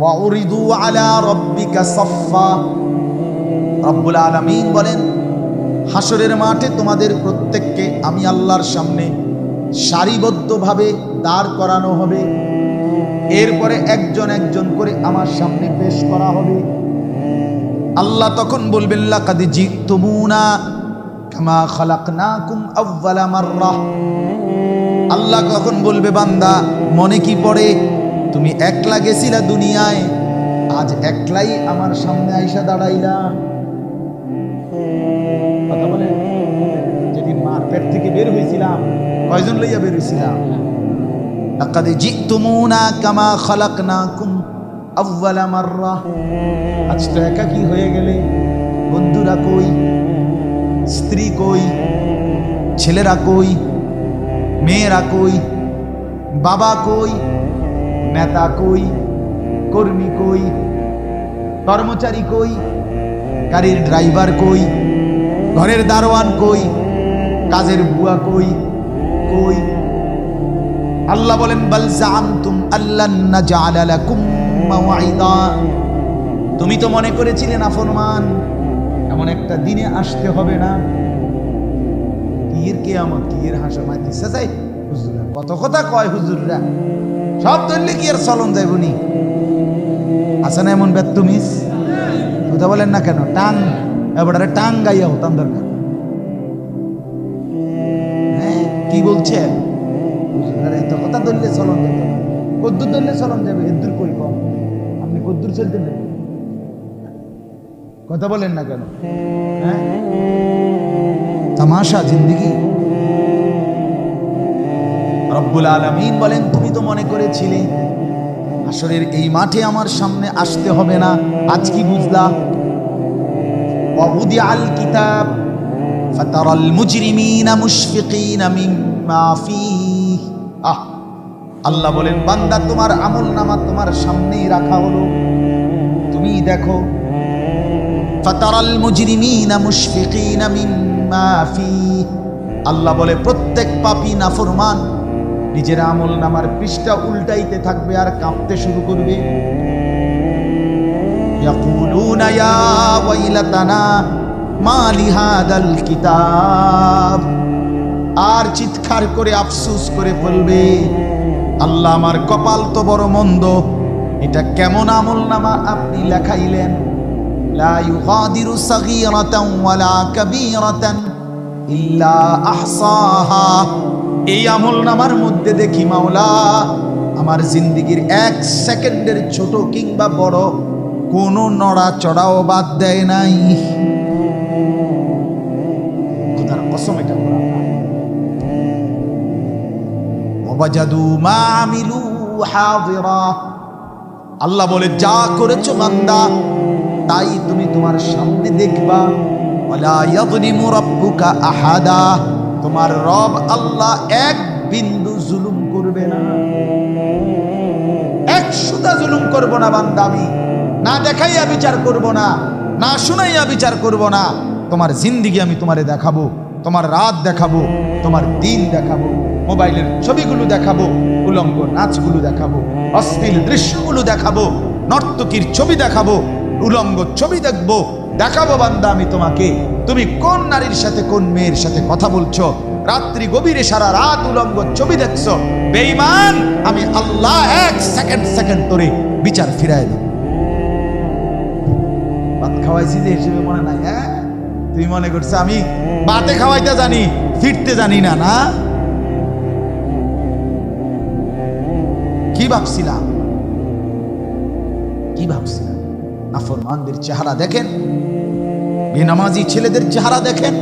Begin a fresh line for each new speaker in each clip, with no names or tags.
ওয়াউরিদু আলা রব্বিকা সফা রব্বুল বলেন হাসরের মাঠে তোমাদের প্রত্যেককে আমি আল্লাহর সামনে সারিবদ্ধভাবে দাঁড় করানো হবে। এরপরে একজন একজন করে আমার সামনে পেশ করা হবে। আল্লাহ তখন বলবেন আল্লাহ কখন বলবে, বান্দা, মনে কি পড়ে? তুমি একলা গেছিলা দুনিয়ায়? আজ একলাই আমার সামনে আইসা দাঁড়াইলা। কথা যেদিন মার পেট থেকে বের হয়েছিলাম কয়জন লইয়া বের হয়েছিলাম লাকাদ জিতুমুনা কামা খালাকনাকুম আউয়ালা মাররাহ আজ তো একাকী হয়ে গেলে, বন্ধুরা কই? স্ত্রী কই? ছেলেরা কই? মেয়েরা কই? বাবা কই? নেতা কই, কর্মী কই, কর্মচারী কই, গাড়ির ড্রাইভার কই, ঘরের দারোয়ান কই, কাজের বুয়া কই কই? আল্লাহ বলেন, বাল জামতুম আল্লান নাজআলা লাকুম মাওয়াইদা তুমি তো মনে করেছিলে না, ফরমান, এমন একটা দিনে আসতে হবে না। কির কে আমার কির হাসা মাই দিচ্ছে যাই হুজুরা কত কথা কয় হুজুররা। সব ধরলে কি আর চলন যাইবনি আছে না এমন বেত্তুমিস কথা বলেন না কেন? টাং, এবারে টাং গাইয়া হতাম দরকার। হ্যাঁ কি বলছে? এত কথা ধরলে চলন যাবে কদ্দুর ধরলে চলন যাবে এদ্দুর কই কম? আপনি কদ্দুর চলতে কথা বলেন না কেন? হ্যাঁ? তামাশা, জিন্দিগি? রব্বুল আলমিন বলেন, তুমি তো মনে করেছিলে, আসরের এই মাঠে আমার সামনে আসতে হবে না। আজ কি বুঝলা অবুদি আল কিতাব, ফাতারাল মুজরিমিনা মুশফিকিনা মিম্মা ফিহ। আহ, আল্লাহ বলেন, বান্দা, তোমার আমল নামা তোমার সামনেই রাখা হলো। তুমি দেখো, ফাতারাল মুজরিমিনা মুশফিকিনা মিম্মা ফিহ। আল্লাহ বলে, প্রত্যেক পাপী নাফরমান। নিজের আমল নামার পৃষ্ঠা উল্টাইতে থাকবে আর কাঁপতে শুরু করবে। কিতাব। আর চিৎকার করে আফসুস করে বলবে, আল্লাহ আমার কপাল তো বড় মন্দ, এটা কেমন আমল নামা আপনি লেখাইলেন? ইল্লা আহসাহা। এই আমল নামার মধ্যে দেখি মাওলা, আমার জিন্দিগির এক সেকেন্ডের ছোট কিংবা বড় কোনো নড়া চড়াও বাদ দেয় নাই। আল্লাহ বলে, যা করেছ বান্দা, তাই তুমি তোমার সামনে দেখবা। আহাদা। তোমার রব আল্লাহ এক বিন্দু জুলুম করবে না। এক সুদা জুলুম করব না বান্দা আমি। না দেখাইয়া বিচার করব না না শুনাইয়া বিচার করব না। তোমার জিন্দিগি আমি তোমারে দেখাবো, তোমার রাত দেখাবো, তোমার দিন দেখাবো, মোবাইলের ছবিগুলো দেখাবো, উলঙ্গ নাচগুলো দেখাবো, অশ্লীল দৃশ্যগুলো দেখাবো, নর্তকীর ছবি দেখাবো, উলঙ্গ ছবি দেখব দেখাবো বান্দা আমি তোমাকে। তুমি কোন নারীর সাথে, কোন মেয়ের সাথে কথা বলছো? রাত্রি গভীরে সারা রাত উলঙ্গ ছবি দেখছ। বেঈমান, আমি আল্লাহ এক সেকেন্ড সেকেন্ড ধরে বিচার ফিরাই দেব। ভাত খাওয়াইছি যে, হিসেবে মনে নাই হ্যাঁ? তুমি মনে করছ আমি বাতে খাওয়াইতে জানি, ফিরতে জানি না না? কি ভাবছিলাম? কি ভাবছিলাম? নাফরমানদের চেহারা দেখেন বেনামাজি ছেলেদের চেহারা দেখেন।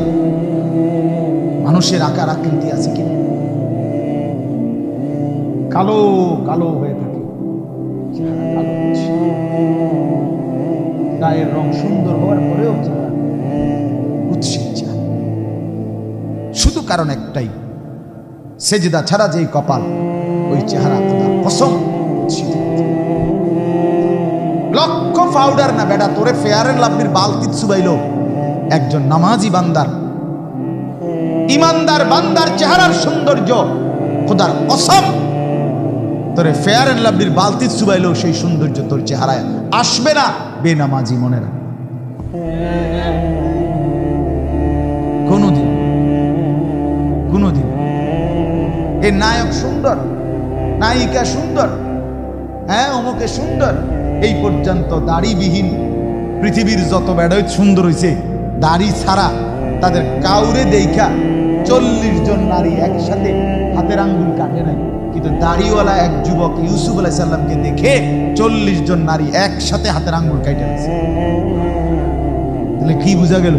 মানুষের আকার আকৃতি আছে কি? কালো কালো হয়ে থাকে। গায়ের রং সুন্দর হওয়ার পরেও। শুধু কারণ একটাই, সেজদা ছাড়া যেই কপাল, ওই চেহারা খোদার কসম লক্ষ পাউডার না বেটা, তোরে ফেয়ারের লাভলির বালতি চুবাইল। একজন নামাজি বান্দার। ইমানদার বান্দার চেহারার সৌন্দর্য খোদার কসম তোরে ফেয়ার অ্যান্ড লাভলির বালতি চুবাইলেও সেই সৌন্দর্য তোর চেহারায় আসবে না, বেনামাজি মনে রাখ কোনোদিন কোনোদিন। এই নায়ক সুন্দর, নায়িকা সুন্দর হ্যাঁ অমুকে সুন্দর, এই পর্যন্ত দাড়িবিহীন পৃথিবীর যত বেড়ায় সুন্দর হয়েছে দাড়ি ছাড়া তাদের কাউরে দেখা চল্লিশ জন নারী একসাথে হাতের আঙ্গুল কাটে নাই। কিন্তু দাড়িওয়ালা এক যুবক ইউসুফ আলাই সাল্লামকে দেখে চল্লিশ জন নারী একসাথে হাতের আঙ্গুল কাটে নিয়েছে তাহলে কি বোঝা গেল?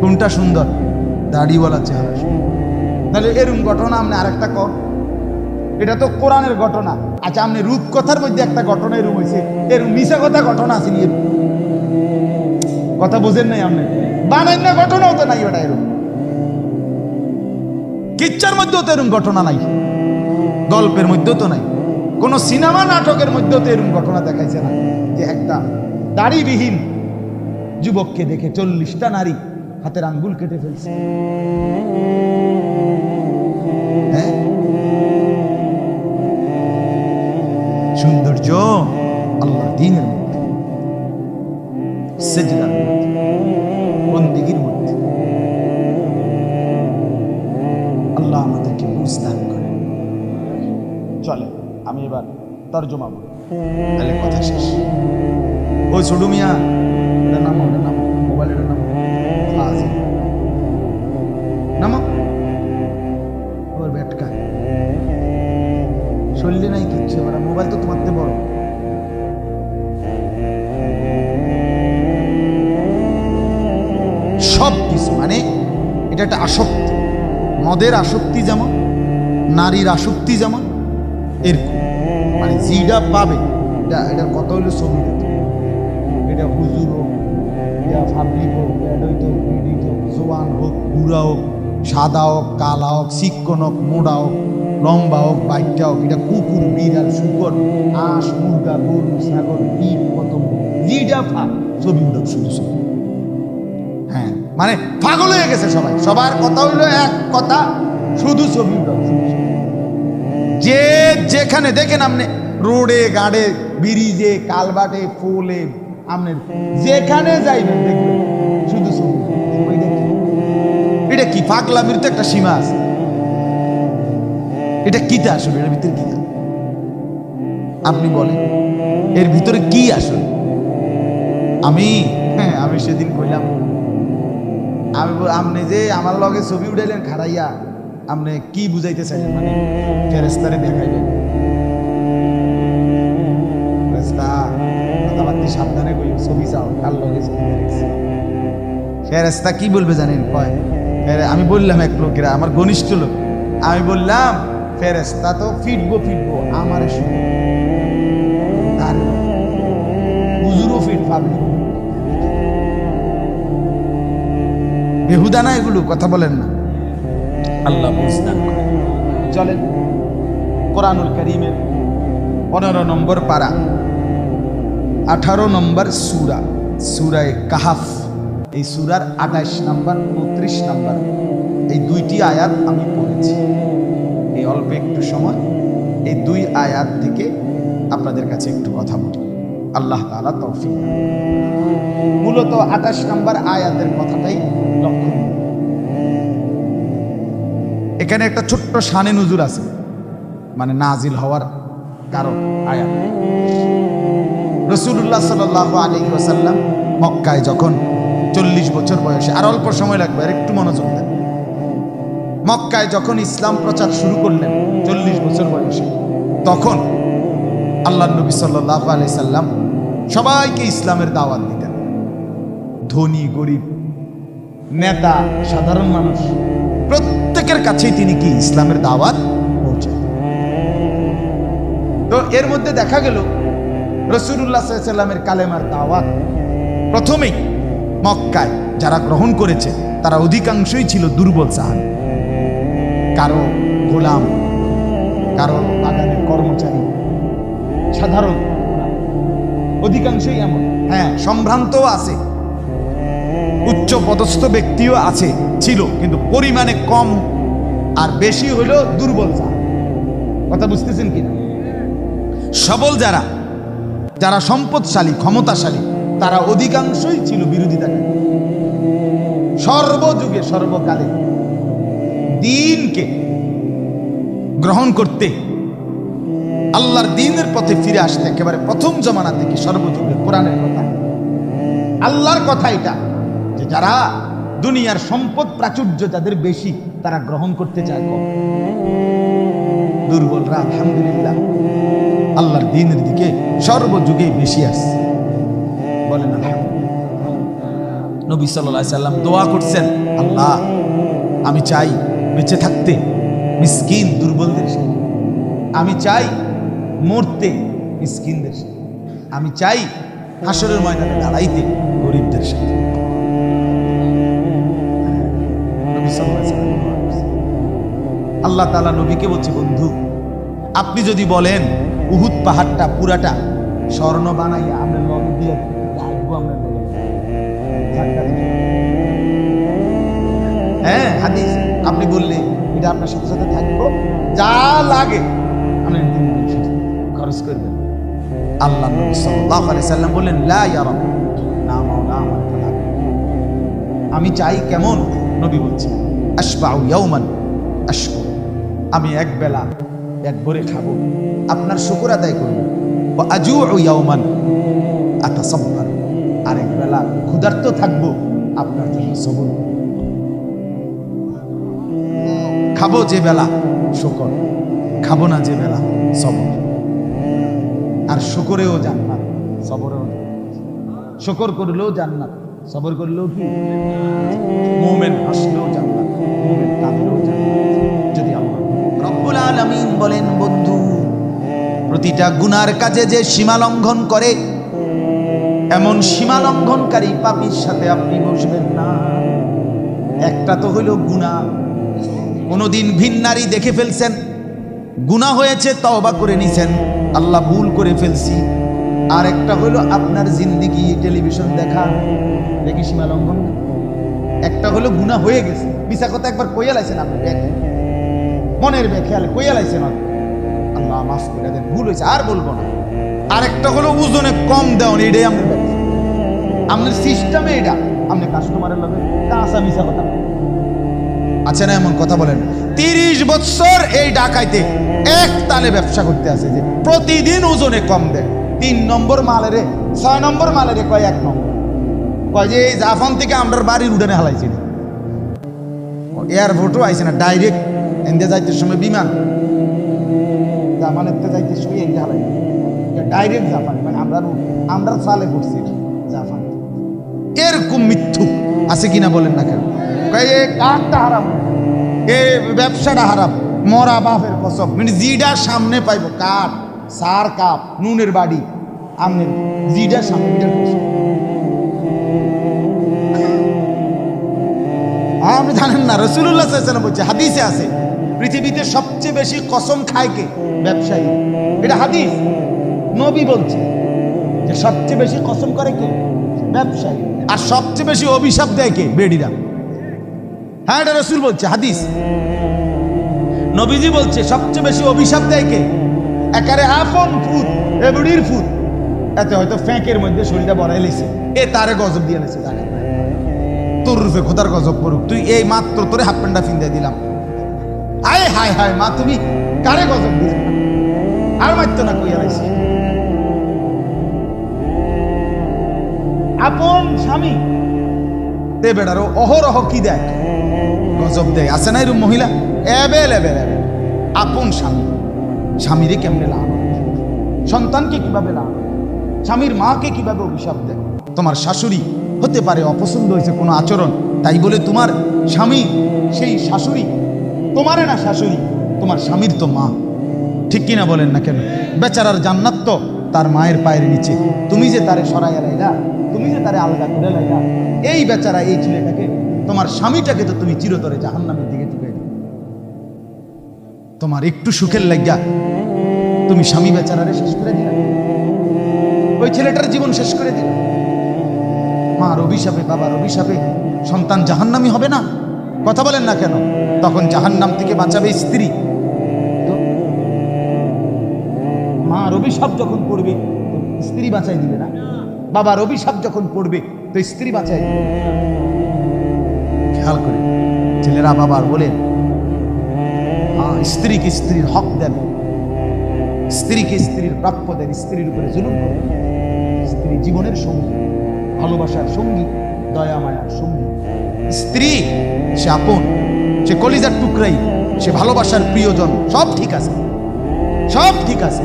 কোনটা সুন্দর? দাড়িওয়ালা চেহারা তাহলে এরকম ঘটনা আপনি আরেকটা কর। এটা তো কোরআনের ঘটনা। আচ্ছা আপনি রূপকথার মধ্যে একটা ঘটনা এরকম হয়েছে এরকম মিশা কথা ঘটনা আছে কথা বোঝেন নাই আপনি? বানাই না ঘটনাও তো নাই ওটা এরকম। কিচ্ছার মধ্যেও তো এরকম ঘটনা নাই। গল্পের মধ্যেও তো নাই। কোন সিনেমা নাটকের মধ্যেও তো এরকম ঘটনা দেখাইছে না। যে একটা দাড়িবিহীন যুবককে দেখে চল্লিশটা নারী হাতের আঙ্গুল কেটে ফেলছে। হ্যাঁ? সৌন্দর্য আল্লাহ দিনের তর্জমা বলি। তাহলে কথা শেষ। ওই ছোটু মিয়া এটা নামো এটা নামো মোবাইল এটা নামো। ওর ব্যাটকা। শরীরে নাই কিচ্ছু, এবার মোবাইল তো তোমার বড়। সব কিছু মানে এটা একটা আসক্তি। মদের আসক্তি যেমন, নারীর আসক্তি যেমন, এরকম। মানে জিটা পাবে, এটা এটার কত হইল ছবি এটা হুজুর হোক, এটা ফাবলিক হোক অ্যাডইট হোক হোক, জোয়ান হোক, বুড়া হোক, সাদা হোক, কালা হোক চিকন হোক মোড়া হোক, লম্বা হোক বাইকটা হোক, এটা কুকুর, বিড়াল, শুকর হাঁস মুরগা, গরু, ছাগল কীট পতঙ্গ জিটা ফাঁক ছবি উঠক শুধু ছবি হ্যাঁ মানে পাগল হয়ে গেছে সবাই, সবার কথা হইল এক কথা, শুধু ছবি ছবি। যে যেখানে দেখেন আপনি রোডে গাড়ে ব্রিজে, কালবাটে ফুলে আপনি যেখানে যাইবেন দেখবেন শুধু? এটা কি? পাগলামির তো একটা সীমা আছে। এটা কিতা আসলে? এর ভিতরে কি আপনি বলেন, এর ভিতরে কি আসলে? আমি? হ্যাঁ আমি সেদিন কইলাম, আমি আপনি যে আমার লগে ছবি উঠাইলেন খাড়াইয়া আপনি কি বুঝাইতে চাইলেন? মানে ফেরেস্তারে দেখাইবেন সাবধানে কই ছবি চাও কার লগে ছবি ফেরেস্তা কি বলবে জানেন? কয় আমি বললাম এক লোকেরা আমার ঘনিষ্ঠ লোক। আমি বললাম ফেরেস্তা তো ফিটবো ফিটবো আমার তার হুজুরও ফিট বেহুদা না এগুলো কথা বলেন না। আল্লাহ চলেন কোরআনুল করিমের পনেরো নম্বর পারা। আঠারো নম্বর সুরা, সুরায় কাহাফ। এই সুরার আঠাশ নম্বর, উনত্রিশ নম্বর, এই দুইটি আয়াত আমি পড়েছি। এই অল্প একটু সময়, এই দুই আয়াত থেকে আপনাদের কাছে একটু কথা বলি। আল্লাহ তাআলা তৌফিক মূলত আঠাশ নম্বর আয়াতের কথাটাই লক্ষ্য এখানে একটা ছোট্ট সানে নজুর আছে মানে নাজিল হওয়ার কারণ আয়াত। রসুল্লাহ সাল আলী ওসাল্লাম মক্কায় যখন চল্লিশ বছর বয়সে, আর অল্প সময় লাগবে, আর একটু মনোযোগ দেন। মক্কায় যখন ইসলাম প্রচার শুরু করলেন চল্লিশ বছর বয়সে, তখন আল্লাহ নবী সাল্লাহ আলি সাল্লাম সবাইকে ইসলামের দাওয়াত দিতেন। ধনী, গরিব, নেতা, সাধারণ মানুষ, প্রত্যেকের কাছেই তিনি কি ইসলামের দাওয়াত পৌঁছে তো এর মধ্যে দেখা গেল রসুল্লাহ কালেমার দাওয়াত। প্রথমেই মক্কায় যারা গ্রহণ করেছে, তারা অধিকাংশই ছিল দুর্বল সাহান কারও গোলাম, কারও বাগানের কর্মচারী। সাধারণ অধিকাংশই এমন। হ্যাঁ সম্ভ্রান্তও আছে। উচ্চ পদস্থ ব্যক্তিও আছে, ছিল, কিন্তু পরিমাণে কম আর বেশি হইল দুর্বল কথা বুঝতেছেন কিনা? সবল যারা যারা সম্পদশালী, ক্ষমতাশালী, তারা অধিকাংশই ছিল বিরোধিতাকারী। সর্বযুগে, সর্বকালে দিনকে গ্রহণ করতে আল্লাহর দিনের পথে ফিরে আসতে একেবারে প্রথম জমানা থেকে সর্বযুগে? কোরআনের কথা। আল্লাহর কথা এটা যে যারা দুনিয়ার সম্পদ প্রাচুর্য যাদের বেশি, তারা গ্রহণ করতে চায় কম। দুর্বলরা আলহামদুলিল্লাহ। আল্লাহর দিনের দিকে সর্বযুগে বেশি আসছে। বলেন নবী সাল্লাহ সাল্লাম দোয়া করছেন, আল্লাহ, আমি চাই বেঁচে থাকতে মিসকিন দুর্বলদের সাথে। আমি চাই মরতে মিসকিনদের সাথে। আমি চাই হাসরের ময়দানে দাঁড়াইতে গরিবদের সাথে। আল্লাহ তাআলা নবীকে বলছে, বন্ধু, আপনি যদি বলেন উহুদ পাহাড়টা পুরাটা স্বর্ণ বানাইয়া আমরা লগে দিয়ে আমরা। হ্যাঁ হাদিস। আপনি বললে এটা আপনার সাথে সাথে থাকব। যা লাগে আপনি খরচ করবেন আল্লাহ সাল্লাম বললেন, লা না মাওলা আমি চাই কেমন? নবী বলছেন, আশবাউ ইয়াউমান, আশকুর। আমি এক বেলা এক ভরে খাব। আপনার শুকর আদায় করব। আজু ইয়াউমান আতাসাব্বার আরেক বেলা ক্ষুধার্ত থাকব আপনার জন্য সবর। খাব যে বেলা শুকর, খাব না যে বেলা সবর। আর শুকরেও জান্নাত, সবরেও। শুকর করলেও জান্নাত, সবর করলেও কি? মুমেন হাসলেও জান্নাত, মুমেন কাঁদলেও জান্নাত। আলামিন বলেন, বন্ধু, প্রতিটা গুনার কাজে যে সীমা লঙ্ঘন করে, এমন সীমা লঙ্ঘনকারী পাপির সাথে আপনি বসবেন না। একটা তো হইল গুণা কোনোদিন ভিন্নারি দেখে ফেলছেন গুণা হয়েছে, তওবা করে নিছেন। আল্লাহ ভুল করে ফেলছি। আর একটা হলো আপনার জিন্দিগি টেলিভিশন দেখা। দেখি সীমা লঙ্ঘন। একটা হলো গুণা হয়ে গেছে। মিশা কথা একবার কইয়া লাইছেন আপনি। মনের ব্যাখ্যা কইয়া লাইছেন আপনি। আল্লাহ মাফ করে দেন, ভুল হয়েছে আর বলব না। আর একটা হলো ওজনে কম দেওয়ান এটাই আপনার ব্যাখ্যা আপনার সিস্টেমে এটা। আপনি কাস্টমারের লগে কাঁচা মিশা কথা আছে না, এমন কথা বলেন তিরিশ বছর এই ডাকাইতে এক তালে ব্যবসা করতে আছে যে প্রতিদিন ওজনে কম দেয়। তিন নম্বর মালেরে ছয় নম্বর মালেরে কয় এক নম্বর? কয় যে এই জাফান থেকে আমরা বাড়ির উঠানে হালাইছি এয়ারপোর্টও আইছে না ডাইরেক্ট ইন্ডিয়া যাইতে সময় বিমান। জাপানের তো যাইতে সময় ইন্ডিয়া হালাই। ডাইরেক্ট জাপান মানে আমরা আমরা সালে পড়ছি জাপান। এরকম মিথ্যু আছে কিনা বলেন না কেন? এ কাঠটা হারাম। এ ব্যবসাটা হারাম। মরা বাপের কসম। মানে জিডা সামনে পাইব কাঠ, সার কাপ, নুনের বাড়ি, আমনের জিডা সামনে আপনি জানেন না রসুল্লাহ বলছে, হাদিসে আছে পৃথিবীতে সবচেয়ে বেশি কসম খায় কে? ব্যবসায়ী। এটা হাদিস। নবী বলছে যে সবচেয়ে বেশি কসম করে কে? ব্যবসায়ী। আর সবচেয়ে বেশি অভিশাপ দেয় কে? বেডিরা। হ্যাঁ এটা রসুল বলছে, হাদিস। নবীজি বলছে, সবচেয়ে বেশি অভিশাপ দেয় কে? একারে আপন ফুট এবড়ির ফুট এতে হয়তো ফ্যাঁকের মধ্যে শরীরটা বড়াই লেছে। এ তারে গজব দিয়ে লেছে তারে। রূপে খোদার গজব পড়ুক। তুই এই মাত্র তোরে হাফ প্যান্টটা ফিন্দে দিলাম। আয়, হায় হায়, মা, তুমি কারে গজব দিলে আর মারতো না কইয়া লাইছি। আপন স্বামী। তে বেড়ারও অহরহ কি দেয়? গজব দেয়। আছে না এরকম মহিলা? এবেল এবেল এবেল। আপন স্বামী। স্বামীরে কেমনে লাভ সন্তানকে কীভাবে লাভ স্বামীর মাকে কীভাবে অভিশাপ দেয়? তোমার শাশুড়ি হতে পারে অপছন্দ হয়েছে কোনো আচরণ, তাই বলে তোমার স্বামী সেই শাশুড়ি তোমারে না শাশুড়ি, তোমার স্বামীর তো মা। ঠিক কিনা বলেন না কেন? বেচারার জান্নাত তো তার মায়ের পায়ের নিচে। তুমি যে তারে সরাইয়া লাইলা, তুমি যে তারে আলগা করে লাইলা, এই বেচারা, এই ছেলেটাকে, তোমার স্বামীটাকে তো তুমি চিরতরে জাহান্নামের দিকে ঢুকে তোমার একটু সুখের লাগিয়া তুমি স্বামী বেচারারে শেষ করে দিলে। ওই ছেলেটার জীবন শেষ করে দিলে। মার অভিশাপে, বাবার অভিশাপে সন্তান জাহান্নামি হবে না? কথা বলেন না কেন? তখন জাহান্নাম থেকে বাঁচাবে স্ত্রী। মা মার অভিশাপ যখন পড়বে স্ত্রী বাঁচাই দিবে না। বাবার অভিশাপ যখন পড়বে, তো স্ত্রী বাঁচাই দিবে। খেয়াল করে, ছেলেরা বাবার বলেন স্ত্রীকে স্ত্রীর হক দেন। স্ত্রীকে স্ত্রীর প্রাপ্য দেন, স্ত্রীর উপরে জুলুম করেন স্ত্রী জীবনের সঙ্গী, ভালোবাসার সঙ্গী, দয়া মায়ার সঙ্গী। স্ত্রী, সে আপন। সে কলিজার টুকরাই সে ভালোবাসার প্রিয়জন, সব ঠিক আছে। সব ঠিক আছে।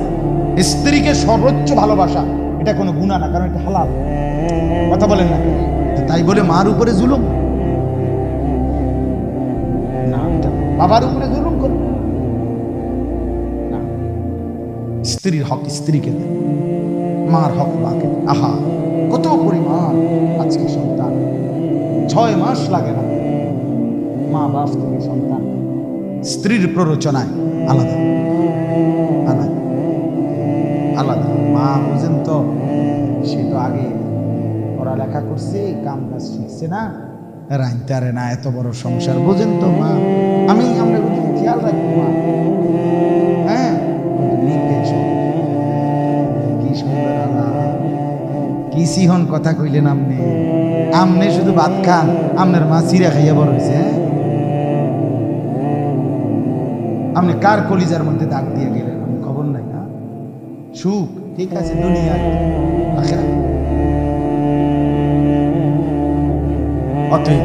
স্ত্রীকে সর্বোচ্চ ভালোবাসা, এটা কোনো গুণা না, কারণ এটা হালাল। কথা বলেন না তাই বলে মার উপরে জুলুম। না বাবার উপরে জুলুম করবে না, স্ত্রীর হক স্ত্রীকে মার হক মাকে আহা, কত পরিমাণ আজকে সন্তান। ছয় মাস লাগে না মা, বাপ থেকে সন্তান। স্ত্রীর প্ররোচনায় আলাদা। আলাদা। আলাদা। মা বুঝেন তো, সে তো আগে পড়ালেখা করছে কাম কাজ শিখছে না। রাইনতে আরে না, এত বড় সংসার। বুঝেন তো, মা। আমি আমরা খেয়াল রাখব মা। হ্যাঁ? কি কি সিহন কথা কইলেন আমনে। আমনে শুধু ভাত খান, আমনের মা চিরা খাইয়া বড় হয়েছে হ্যাঁ? আপনি কার কলিজার মধ্যে দাগ দিয়ে গেলেন? আমি খবর নাই না। সুখ, ঠিক আছে অতএব,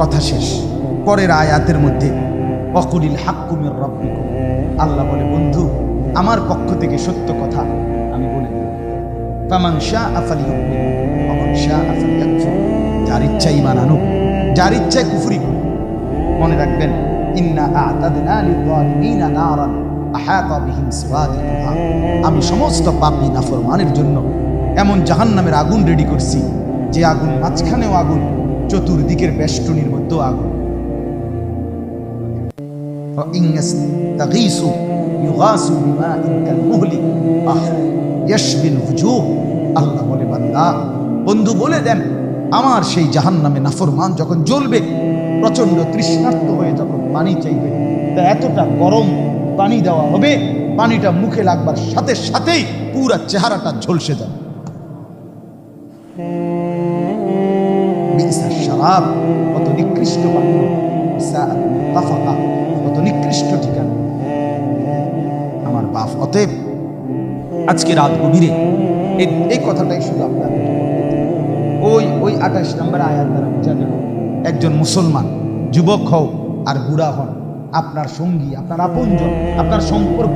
কথা শেষ। পরের আয়াতের মধ্যে অকুলিল হাক্কুমের রব্বিকুম। আল্লাহ বলে, বন্ধু, আমার পক্ষ থেকে সত্য কথা আমি বলে ফামান শাহ আফালি যার ইচ্ছা ইমান আনুক, যার ইচ্ছায় কুফরি মনে রাখবেন আমি সমস্ত পাপী নাফরমানের জন্য এমন জাহান নামের আগুন রেডি করছি, যে আগুন মাঝখানেও আগুন, চতুর্দিকের বেষ্টনির মধ্যেও আগুন। আল্লাহ বলে বান্দা, বন্ধু বলে দেন, আমার সেই জাহান্নামে নাফরমান যখন জ্বলবে প্রচণ্ড তৃষ্ণার্ত হয়ে যখন পানি চাইবে, তা এতটা গরম পানি দেওয়া হবে, পানিটা মুখে লাগবার সাথে সাথেই পুরা চেহারাটা ঝলসে যাবে। শারাব, কত নিকৃষ্ট পানীয় কত নিকৃষ্ট ঠিকানা। আমার বাপ অতএব আজকে রাত গভীরে এই কথাটাই শুধু আপনাদের ওই ওই আঠাশ নম্বর আয়াত দ্বারা বোঝা একজন মুসলমান, যুবক হও আর বুড়া হন। আপনার সঙ্গী, আপনার আপনজন, আপনার সম্পর্ক,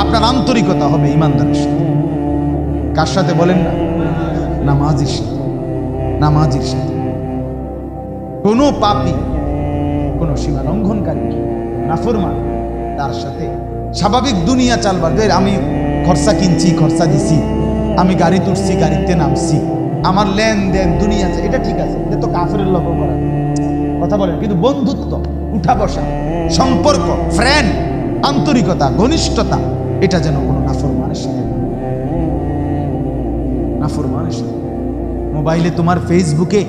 আপনার আন্তরিকতা হবে ইমানদারের সাথে। কার সাথে বলেন না? নামাজির সাথে। নামাজির সাথে। কোনো পাপি, কোনো সীমা লঙ্ঘনকারী নাফরমান তার সাথে স্বাভাবিক দুনিয়া চালবার। আমি খরচা কিনছি, খরচা দিছি। আমি গাড়ি তুলছি, গাড়িতে নামছি। আমার লেনদেন, দুনিয়া চা- এটা ঠিক আছে। এটা তো কাফের লক্ষ্য করা। কথা বলেন, কিন্তু বন্ধুত্ব, উঠা বসা, সম্পর্ক ফ্রেন্ড আন্তরিকতা, ঘনিষ্ঠতা, এটা যেন কোনো নাফরমানের সাথে। নাফরমানের সাথে। মোবাইলে তোমার ফেসবুকে,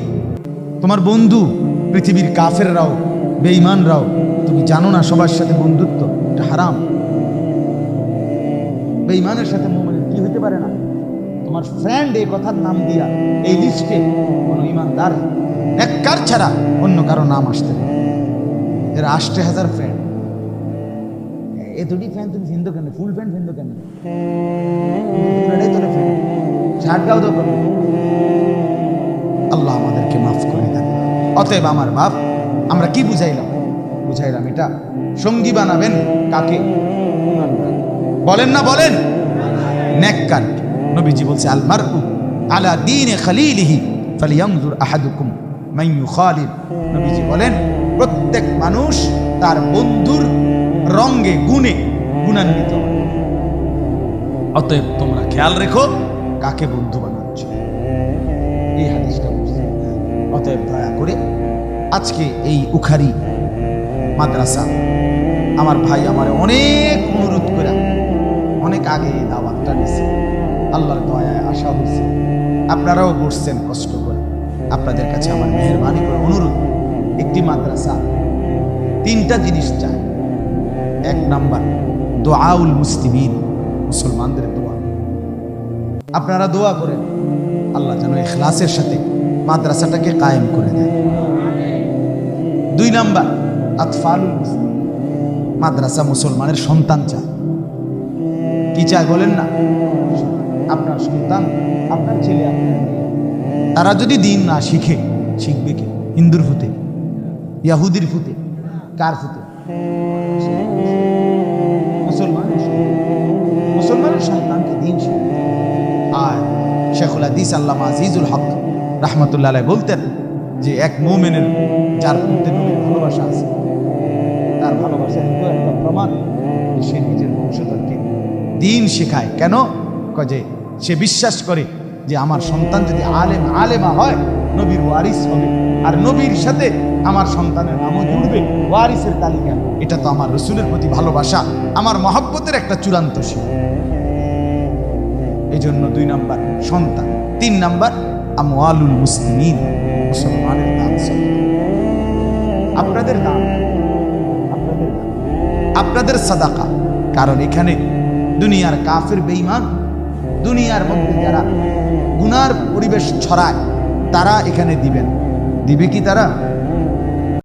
তোমার বন্ধু, পৃথিবীর কাফের রাও কাফেররাও, বেঈমানরাও, তুমি জানো না সবার সাথে বন্ধুত্ব, এটা হারাম। বেঈমানের সাথে মোমেনের কি হতে পারে না? তোমার ফ্রেন্ড এই কথার নাম দিয়া এই লিস্টে কোনো ইমানদার এককার ছাড়া অন্য কারও নাম আসতে এর আষ্টে হাজার ফ্রেন্ড এ দুটি ফ্যান তুমি ফিন্দো কেন? ফুল ফ্যান ফিন্দো কেন? তোর ফ্যান তো করবে আল্লাহ আমাদেরকে মাফ করে দেন। অতএব আমার বাপ, আমরা কি বুঝাইলাম? বুঝাইলাম এটা, সঙ্গী বানাবেন কাকে? বলেন না, বলেন। নবীজি বলছে, আল মারউ আলা দীনে খালিলিহি ফালিয়ানজুর আহাদুকুম মান ইউখালিল। নবীজি বলেন, প্রত্যেক মানুষ তার বন্ধুর রঙ্গে গুণে গুণান্বিত। অতএব তোমরা খেয়াল রেখো কাকে বন্ধু বানাচ্ছ। এই হাদিসটা অতএব দয়া করে আজকে এই উখারি মাদ্রাসা আমার ভাই আমার অনেক অনুরোধ করে, অনেক আগে দাওয়াতটা নিছে। আল্লাহর দয়ায় আশা হয়েছে। আপনারাও বসছেন কষ্ট করে। আপনাদের কাছে আমার মেহরবানি করে অনুরোধ, একটি মাদ্রাসা, তিনটা জিনিস চায় এক নাম্বার, দোয়াউল মুসলিমিন, মুসলমানদের দোয়া। আপনারা দোয়া করেন, আল্লাহ যেন এখলাসের সাথে মাদ্রাসাটাকে কায়েম করে দেয়। দুই নাম্বার, আতফালুল মাদ্রাসা মুসলমানের সন্তান চায়। কি চায় বলেন না? আপনার সন্তান আপনার ছেলে তারা যদি দিন না শিখে, শিখবে কে? হিন্দুর ফুতে, ইয়াহুদির ফুতে, কার ফুতে? মুসলমানের। মুসলমানের সন্তানকে দিন আর শেখুল হাদিস আল্লাহ আজিজুল হক রহমতুল্লাহ বলতেন যে, এক মোমেনের যার মধ্যে নবীর ভালোবাসা আছে, তার ভালোবাসার একটা প্রমাণ সে নিজের বংশধরকে দিন শেখায়। কেন? যে সে বিশ্বাস করে যে আমার সন্তান যদি আলেম, আলেমা হয়, নবীর ওয়ারিস হবে। আর নবীর সাথে আমার সন্তানের নামও জুড়বে ওয়ারিসের তালিকা। এটা তো আমার রসুলের প্রতি ভালোবাসা, আমার মহব্বতের একটা চূড়ান্ত শিক্ষা এই জন্য দুই নাম্বার, সন্তান। তিন নাম্বার, আমওয়ালুল মুসলিমিন, মুসলমানের দান, আপনাদের দান, আপনাদের সাদাকা। কারণ এখানে দুনিয়ার কাফের বেঈমান দুনিয়ার মধ্যে যারা গুনার পরিবেশ ছড়ায় তারা এখানে দিবেন। দিবে কি তারা?